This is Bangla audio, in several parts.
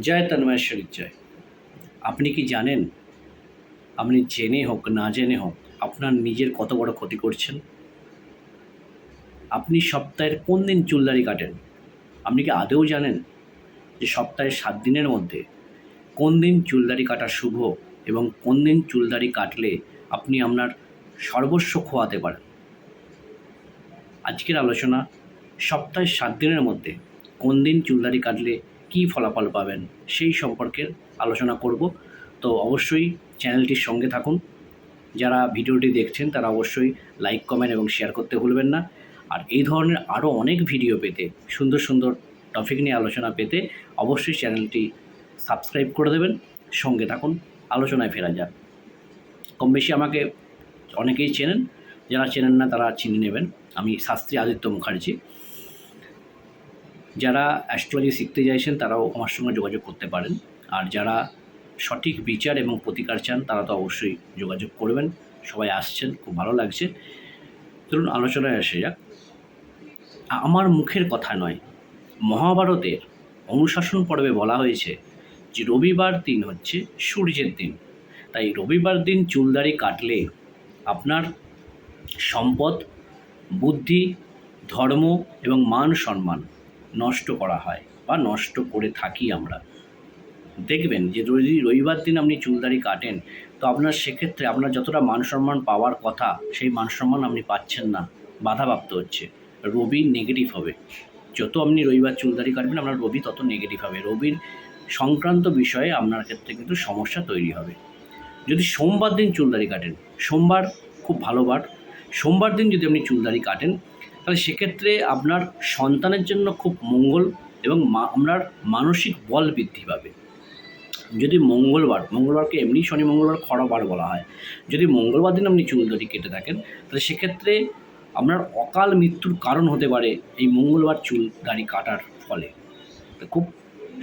জয় তন্ময়েশ্বরীর জয় আপনি কি জানেন আপনি জেনে হোক না জেনে হোক আপনার নিজের কত বড় ক্ষতি করছেন আপনি সপ্তাহের কোন দিন চুলদারি কাটেন আপনি কি আদৌ জানেন যে সপ্তাহের সাত দিনের মধ্যে কোন দিন চুলদারি কাটা শুভ এবং কোন দিন চুলদারি কাটলে আপনি আপনার সর্বস্ব খোয়াতে পারেন? আজকের আলোচনা সপ্তাহের সাত দিনের মধ্যে কোন দিন চুলদারি কাটলে কী ফলাফল পাবেন সেই সম্পর্কে আলোচনা করব। তো অবশ্যই চ্যানেলটির সঙ্গে থাকুন। যারা ভিডিওটি দেখছেন, তারা অবশ্যই লাইক, কমেন্ট এবং শেয়ার করতে ভুলবেন না। আর এই ধরনের আরও অনেক ভিডিও পেতে, সুন্দর সুন্দর টপিক নিয়ে আলোচনা পেতে অবশ্যই চ্যানেলটি সাবস্ক্রাইব করে দেবেন। সঙ্গে থাকুন, আলোচনায় ফেরা যাক। কম বেশি আমাকে অনেকেই চেনেন, যারা চেনেন না তারা চিনে নেবেন। আমি শাস্ত্রী আদিত্য মুখার্জি। যারা অ্যাস্ট্রোলজি শিখতে চাইছেন, তারাও আমার সঙ্গে যোগাযোগ করতে পারেন। আর যারা সঠিক বিচার এবং প্রতিকার চান, তারা তো অবশ্যই যোগাযোগ করবেন। সবাই আসছেন, খুব ভালো লাগছে। ধরুন, আলোচনায় আসে যাক। আমার মুখের কথা নয়, মহাভারতের অনুশাসন পর্বে বলা হয়েছে যে রবিবার দিন হচ্ছে সূর্যের দিন। তাই রবিবার দিন চুলদারি কাটলে আপনার সম্পদ, বুদ্ধি, ধর্ম এবং মান সম্মান নষ্ট করা হয় বা নষ্ট করে থাকি আমরা। দেখবেন যে যদি রবিবার দিন আপনি চুলদারি কাটেন, তো আপনার সেক্ষেত্রে আপনার যতটা মান সম্মান পাওয়ার কথা, সেই মান সম্মান আপনি পাচ্ছেন না। বাধাপ্রাপ্ত হচ্ছে। রবি নেগেটিভ হবে। যত আপনি রবিবার চুলদারি কাটবেন, আপনার রবি তত নেগেটিভ হবে। রবির সংক্রান্ত বিষয়ে আপনার ক্ষেত্রে কিন্তু সমস্যা তৈরি হবে। যদি সোমবার দিন চুলদারি কাটেন, সোমবার খুব ভালো বার। সোমবার দিন যদি আপনি চুলদারি কাটেন তাহলে সেক্ষেত্রে আপনার সন্তানের জন্য খুব মঙ্গল এবং আপনার মানসিক বল বৃদ্ধি পাবে। যদি মঙ্গলবার, মঙ্গলবারকে এমনি শনি, মঙ্গলবার খড়বার বলা হয়, যদি মঙ্গলবার দিন আপনি চুল দড়ি কেটে থাকেন, তাহলে সেক্ষেত্রে আপনার অকাল মৃত্যুর কারণ হতে পারে এই মঙ্গলবার চুল দাড়ি কাটার ফলে। খুব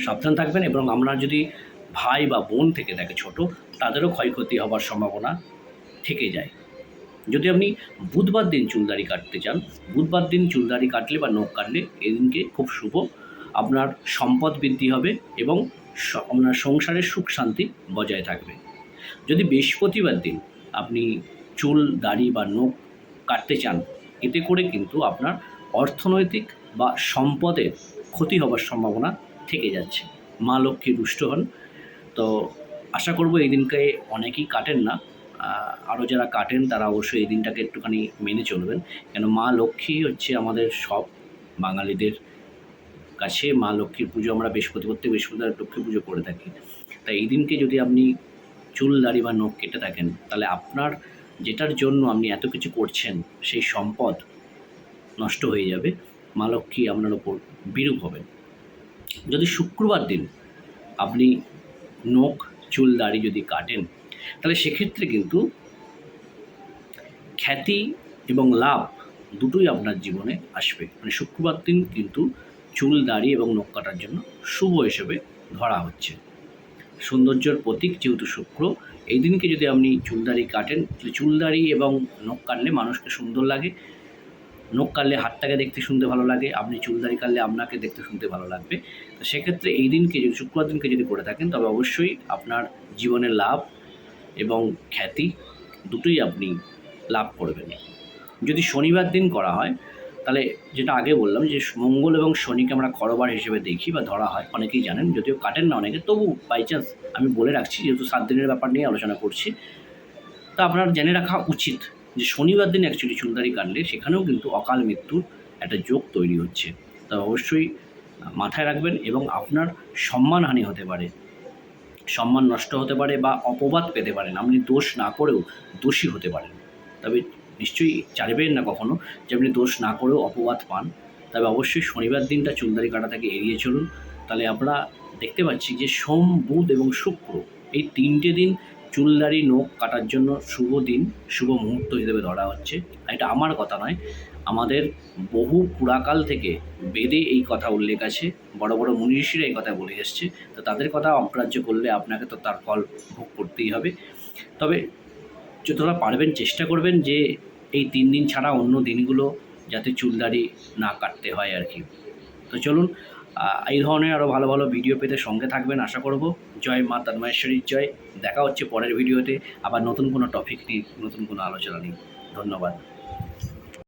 সাবধান থাকবেন এবং আমরা যদি ভাই বা বোন থেকে থাকে ছোট, তাদেরও ক্ষয়ক্ষতি হবার সম্ভাবনা থেকে যায়। যদি আপনি বুধবার দিন চুলদারি কাটতে চান, বুধবার দিন চুলদারি কাটলে বা নখ কাটলে এদিনকে খুব শুভ। আপনার সম্পদ বৃদ্ধি হবে এবং আপনার সংসারের সুখ শান্তি বজায় থাকবে। যদি বৃহস্পতিবার দিন আপনি চুল দাড়ি বা নখ কাটতে চান, এতে করে কিন্তু আপনার অর্থনৈতিক বা সম্পদের ক্ষতি হবার সম্ভাবনা থেকে যাচ্ছে। মা লক্ষ্মী রুষ্ট হন। তো আশা করব এই দিনকে অনেকেই কাটেন না। আরও যারা কাটেন, তারা অবশ্যই এই দিনটাকে একটুখানি মেনে চলবেন। কেন, মা লক্ষ্মী হচ্ছে আমাদের সব বাঙালিদের কাছে। মা লক্ষ্মীর পুজো আমরা বৃহস্পতি প্রত্যেক বৃহস্পতিবার লক্ষ্মী পুজো করে থাকি। তাই এই দিনকে যদি আপনি চুল, দাড়ি বা নখ কেটে থাকেন, তাহলে আপনার যেটার জন্য আপনি এত কিছু করছেন, সেই সম্পদ নষ্ট হয়ে যাবে। মা লক্ষ্মী আপনার ওপর বিরূপ হবেন। যদি শুক্রবার দিন আপনি নখ, চুল, দাড়ি যদি কাটেন তাহলে সেক্ষেত্রে কিন্তু খ্যাতি এবং লাভ দুটোই আপনার জীবনে আসবে। মানে শুক্রবার দিন কিন্তু চুল, দাড়ি এবং নখ কাটার জন্য শুভ হিসেবে ধরা হচ্ছে। সৌন্দর্যের প্রতীক যেহেতু শুক্র, এই দিনকে যদি আপনি চুলদাড়ি কাটেন, তাহলে চুলদাড়ি এবং নখ কাটলে মানুষকে সুন্দর লাগে। নখ কাটলে হাতটাকে দেখতে শুনতে ভালো লাগে, আপনি চুলদাড়ি কাটলে আপনাকে দেখতে শুনতে ভালো লাগবে। তো সেক্ষেত্রে এই দিনকে যদি শুক্রবার দিনকে যদি করে থাকেন, তবে অবশ্যই আপনার জীবনের লাভ এবং খ্যাতি দুটোই আপনি লাভ করবেন। যদি শনিবার দিন করা হয়, তাহলে যেটা আগে বললাম যে মঙ্গল এবং শনিকে আমরা করবার হিসেবে দেখি বা ধরা হয়, অনেকেই জানেন, যদিও কাটেন না অনেকে, তবু বাই চান্স আমি বলে রাখছি, যেহেতু সাত দিনের ব্যাপার নিয়ে আলোচনা করছি। তা আপনার জেনে রাখা উচিত যে শনিবার দিন অ্যাকচুয়ালি চুলদারি কাটলে সেখানেও কিন্তু অকাল মৃত্যুর একটা যোগ তৈরি হচ্ছে। তা অবশ্যই মাথায় রাখবেন এবং আপনার সম্মানহানি হতে পারে। সম্মান নষ্ট হতে পারে বা অপবাদ পেতে পারেন আপনি দোষ না করেও দোষী হতে পারেন। তবে নিশ্চয়ই চাইবেন না কখনো যে আপনি দোষ না করেও অপবাদ পান। তবে অবশ্যই শনিবার দিনটা চুলদারি কাটা থেকে এড়িয়ে চলুন। তাহলে আমরা দেখতে পাচ্ছি যে সোম, বুধ এবং শুক্র এই তিনটে দিন চুলদারি, নখ কাটার জন্য শুভ দিন, শুভ মুহূর্ত হিসেবে ধরা হচ্ছে। এটা আমার কথা নয় আমাদের বহু পুরাকাল থেকে বেদে এই কথা উল্লেখ আছে, বড় বড় মনীষীরা এই কথা বলে এসছে। তো তাদের কথা অগ্রাহ্য করলে আপনাকে তো তার ফল ভোগ করতেই হবে। তবে যতটা পারবেন চেষ্টা করবেন যে এই তিন দিন ছাড়া অন্য দিনগুলো যাতে চুলদারি না কাটতে হয় আর কি। তো চলুন এই ধরনের আরও ভালো ভালো ভিডিও পেতে সঙ্গে থাকবেন আশা করব। জয় মা তন্ময়েশ্বরীর জয়। দেখা হচ্ছে পরের ভিডিওতে আবার নতুন কোনো টপিক নিয়ে, নতুন কোনো আলোচনা নিয়ে। ধন্যবাদ।